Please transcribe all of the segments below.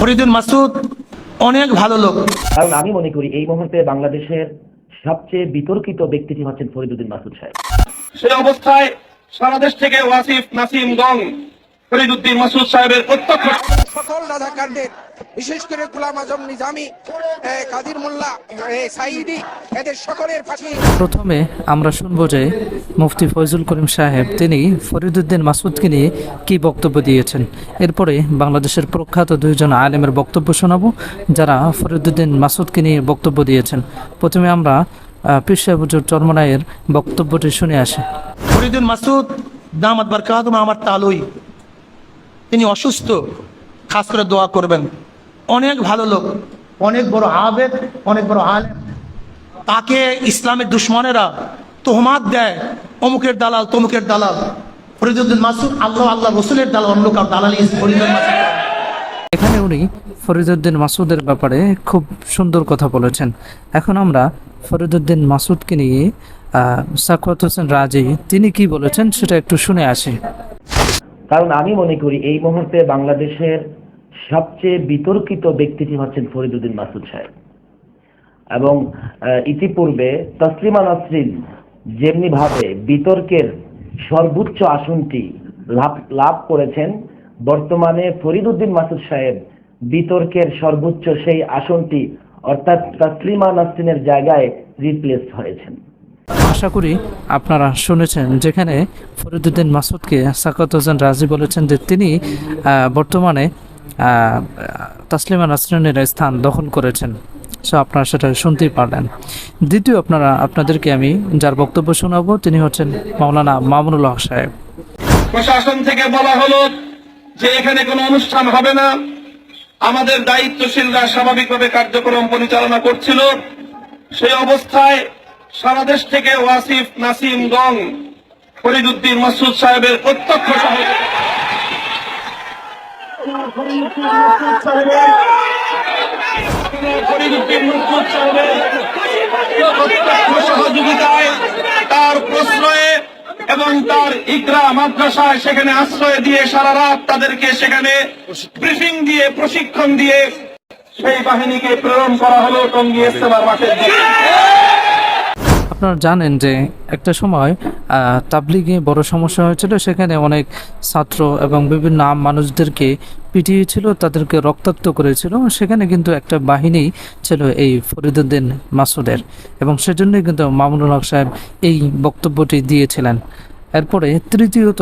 ফরিদুল মাসুদ অনেক ভালো লোক। কারণ আমি মনে করি এই মুহূর্তে বাংলাদেশের সবচেয়ে বিতর্কিত ব্যক্তিটি হচ্ছেন ফরিদুদ্দিন মাসুদ সাহেব। সেই অবস্থায় সারা দেশ থেকে ওয়াসিফ নাসিম গং ফরিদুদ্দিন মাসুদ সাহেবের প্রত্যক্ষ সকল রাজাকারদের বিশেষ করে গোলাম আজম নিজামি কাদির মোল্লা সাইদি এদের সকলের ফাঁসি। প্রথমে আমরা শুনব যে মুফতি ফয়জুল করিম সাহেব তিনি ফরিদুদ্দিন মাসুদকে নিয়ে কি বক্তব্য দিয়েছেন। এরপরে বাংলাদেশের প্রখ্যাত দুইজন আলেমের বক্তব্য শোনাবো যারা ফরিদুদ্দিন মাসুদকে নিয়ে বক্তব্য দিয়েছেন। প্রথমে আমরা পীর সাহেব হুজুর চরমনায়ের বক্তব্যটি শুনে আসি। ফরিদুল মাসুদ দামাত বারকাতুম আমার তালুই। তিনি অসুস্থ। খাস করে দোয়া করবেন। অনেক ভালো লোক অনেক বড় আবেদ অনেক বড় আলেম। তাকে ইসলামের দুশ্মনেরা তোহমাত দেয় অমুকের দালাল তমুকের দালাল। ফরিদুদ্দিন মাসুদ আল্লাহ আল্লাহ রসুলের দালাল অন্য কার দালাল এখানে উনি ফরিদুদ্দিন মাসুদের ব্যাপারে খুব সুন্দর কথা বলেছেন। এখন আমরা ফরিদুদ্দিন মাসুদকে নিয়ে আহ, সাকওয়াত হোসেন রাজি তিনি কি বলেছেন সেটা একটু শুনে আসি। কারণ আমি মনে করি এই মুহূর্তে বাংলাদেশের সবচেয়ে বিতর্কিত ব্যক্তিটি হচ্ছেন ফরিদুদ্দিন মাসুদ সাহেব। এবং ইতিপূর্বে তসলিমা নাসরিন যেমনি ভাবে বিতর্কের সর্বোচ্চ আসনটি লাভ লাভ করেছেন, বর্তমানে ফরিদুদ্দিন মাসুদ সাহেব বিতর্কের সর্বোচ্চ সেই আসনটি অর্থাৎ তসলিমা নাসরিনের জায়গায় রিপ্লেস হয়েছেন। আশা করি আপনারা শুনেছেন, যেখানে ফরিদুদ্দিন মাসুদকে সাকাত হোসেন রাজি বলেছেন যে তিনি বর্তমানে তাসলিমা নাসরিনের স্থান দখল করেছেন। সো আপনারা সেটা শুনতেই পারলেন। দ্বিতীয় আপনারা, আপনাদেরকে আমি যার বক্তব্য শোনাবো, তিনি হচ্ছেন মাওলানা মামুনুল হক সাহেব। প্রশাসন থেকে বলা হলো যে এখানে কোনো অনুষ্ঠান হবে না। আমাদের দায়িত্বশীলরা স্বাভাবিকভাবে কার্যক্রম পরিচালনা করছিল। সেই অবস্থায় সারা দেশ থেকে ওয়াসিফ নাসিম গং ফরিদুদ্দিন মাসুদ সাহেবের প্রত্যক্ষ সহযোগিতা ফরিদুদ্দিন মাসুদ সাহেবের প্রত্যক্ষ তার প্রশ্রয়ে এবং তার ইকরা মাদ্রাসায় সেখানে আশ্রয় দিয়ে সারা রাত তাদেরকে সেখানে ব্রিফিং দিয়ে, প্রশিক্ষণ দিয়ে সেই বাহিনীকে প্রেরণ করা হলো টঙ্গী ইস্তেমার মাঠের দিকে। আপনারা জানেন যে একটা সময় তাবলিগে বড় সমস্যা হয়েছিল। সেখানে অনেক ছাত্র এবং বিভিন্ন আম মানুষদেরকে পিটিয়েছিল, তাদেরকে রক্তাক্ত করেছিল। সেখানে কিন্তু একটা বাহিনী ছিল এই ফরিদুদ্দিন মাসুদের এবং সেজন্যই কিন্তু মামুনুল হক সাহেব এই বক্তব্যটি দিয়েছিলেন। এরপরে তৃতীয়ত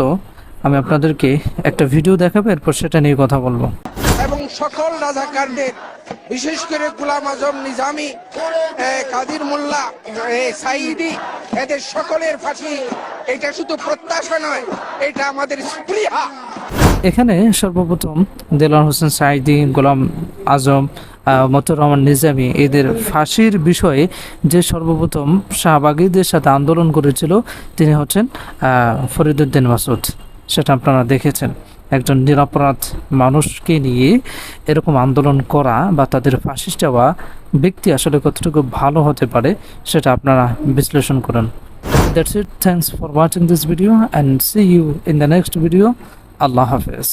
আমি আপনাদেরকে একটা ভিডিও দেখাবো, এরপর সেটা নিয়ে কথা বলব। এবং সকল রাজাকারদের বিশেষ করে গোলাম আজম নিজামি কাদির মোল্লা সাইদি এদের সকলের ফাঁসি এটা শুধু প্রত্যাশা নয় এটা আমাদের স্পৃহা। এখানে সর্বপ্রথম দেলোয়ার হোসেন সাইদি গোলাম আজম আহ, মতুর রহমান নিজামী এদের ফাঁসির বিষয়ে যে সর্বপ্রথম শাহবাগীদের সাথে আন্দোলন করেছিল তিনি হচ্ছেন ফরিদুদ্দিন মাসুদ সেটা আপনারা দেখেছেন। একজন নিরাপরাধ মানুষকে নিয়ে এরকম আন্দোলন করা বা তাদের ফাঁসি চাওয়া ব্যক্তি আসলে কতটুকু ভালো হতে পারে সেটা আপনারা বিশ্লেষণ করুন। That's it thanks for watching this video and see you in the next video Allah Hafiz.